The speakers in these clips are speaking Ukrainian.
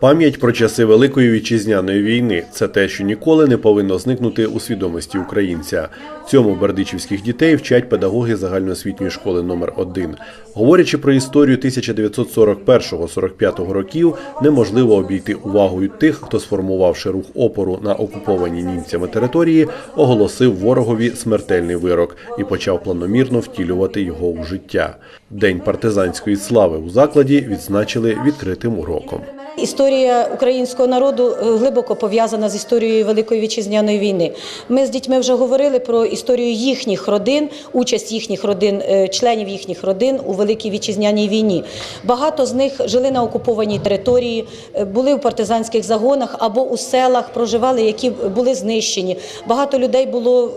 Пам'ять про часи Великої вітчизняної війни це те, що ніколи не повинно зникнути у свідомості українця. Цьому бердичівських дітей вчать педагоги загальноосвітньої школи номер 1 Говорячи про історію 1941-45 років, неможливо обійти увагою тих, хто сформувавши рух опору на окупованій німцями території, оголосив ворогові смертельний вирок і почав планомірно втілювати його у життя. День партизанської слави у закладі відзначили відкритим уроком. Історія українського народу е, глибоко пов'язана з історією Великої вітчизняної війни. Ми з дітьми вже говорили про історію їхніх родин, участь їхніх родин, е, членів їхніх родин у Великій вітчизняній війні. Багато з них жили на окупованій території, е, були в партизанських загонах або у селах, проживали, які були знищені. Багато людей було.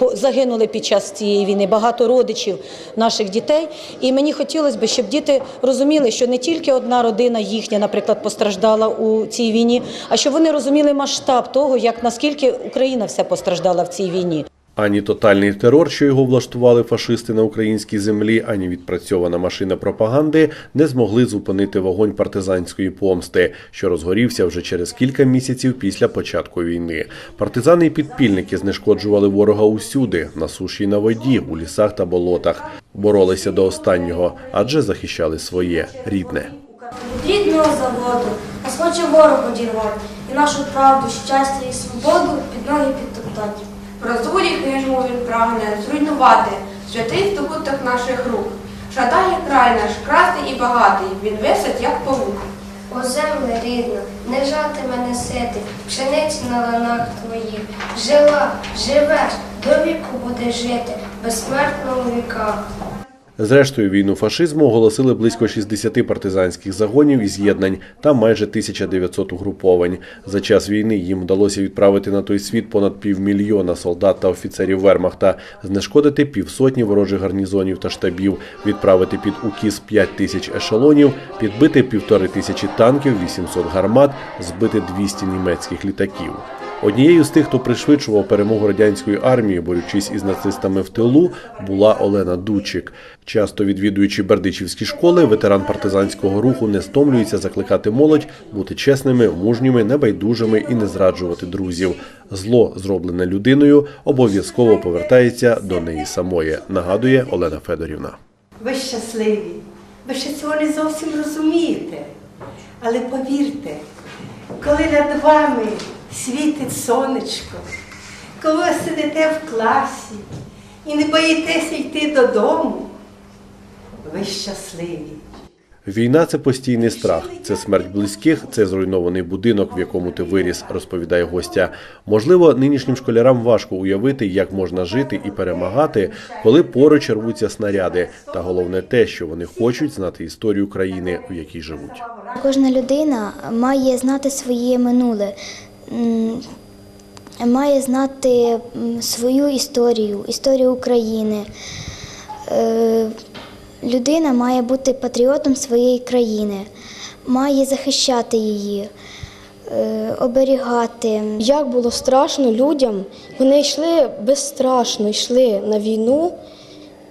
Загинули під час цієї війни багато родичів наших дітей. І мені хотілося б, щоб діти розуміли, що не тільки одна родина їхня, наприклад, постраждала у цій війні, а щоб вони розуміли масштаб того, як наскільки Україна вся постраждала в цій війні. Ані тотальний терор, що його влаштували фашисти на українській землі, ані відпрацьована машина пропаганди не змогли зупинити вогонь партизанської помсти, що розгорівся вже через кілька місяців після початку війни. Партизани і підпільники знешкоджували ворога усюди на суші на воді, у лісах та болотах. Боролися до останнього, адже захищали своє рідне. Рідного заводу нас хоче ворог одірвати, і нашу правду, щастя і свободу під ноги підтоптати. Прозорі книжму він прагне зруйнувати святий здобуток наших рук. Шатає край наш красний і багатий, він висить, як павук. О земле рідна, не жати мене сити, пшениці на ланах твоїх. Жила, живеш, до віку будеш жити, безсмертно у віках. Зрештою, війну фашизму оголосили близько 60 партизанських загонів і з'єднань та майже 1900 угруповань. За час війни їм вдалося відправити на той світ понад півмільйона солдат та офіцерів вермахта, знешкодити півсотні ворожих гарнізонів та штабів, відправити під укіс 5 тисяч ешелонів, підбити півтори тисячі танків, 800 гармат, збити 200 німецьких літаків. Однією з тих, хто пришвидшував перемогу радянської армії, борючись із нацистами в тилу, була Олена Дучик. Часто відвідуючи бердичівські школи, ветеран партизанського руху не стомлюється закликати молодь бути чесними, мужніми, небайдужими і не зраджувати друзів. Зло, зроблене людиною, обов'язково повертається до неї самої, нагадує Олена Федорівна. Ви щасливі. Ви ще цього не зовсім розумієте. Але повірте, коли над вами світить сонечко, коли ви сидите в класі і не боїтеся йти додому, ви щасливі. Війна це постійний страх, це смерть близьких, це зруйнований будинок, в якому ти виріс, розповідає гостя. Можливо, нинішнім школярам важко уявити, як можна жити і перемагати, коли поруч рвуться снаряди. Та головне те, що вони хочуть знати історію країни, у якій живуть. Кожна людина має знати своє минуле, має знати свою історію, історію України. Е, Людина має бути патріотом своєї країни, має захищати її, е, оберігати. Як було страшно людям, вони йшли безстрашно, йшли на війну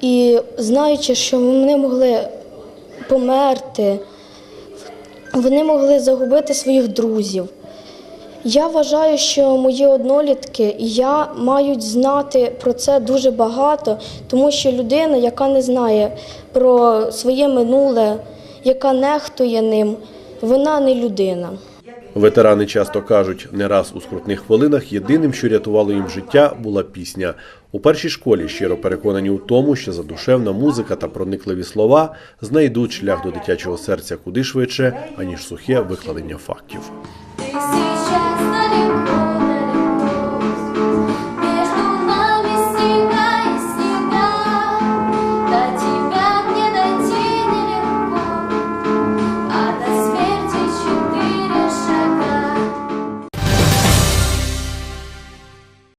і знаючи, що вони могли померти, вони могли загубити своїх друзів. Я вважаю, що мої однолітки і я мають знати про це дуже багато, тому що людина, яка не знає про своє минуле, яка нехтує ним, вона не людина. Ветерани часто кажуть, не раз у скрутних хвилинах єдиним, що рятувало їм життя, була пісня. У першій школі щиро переконані у тому, що задушевна музика та проникливі слова знайдуть шлях до дитячого серця куди швидше, аніж сухе викладення фактів. На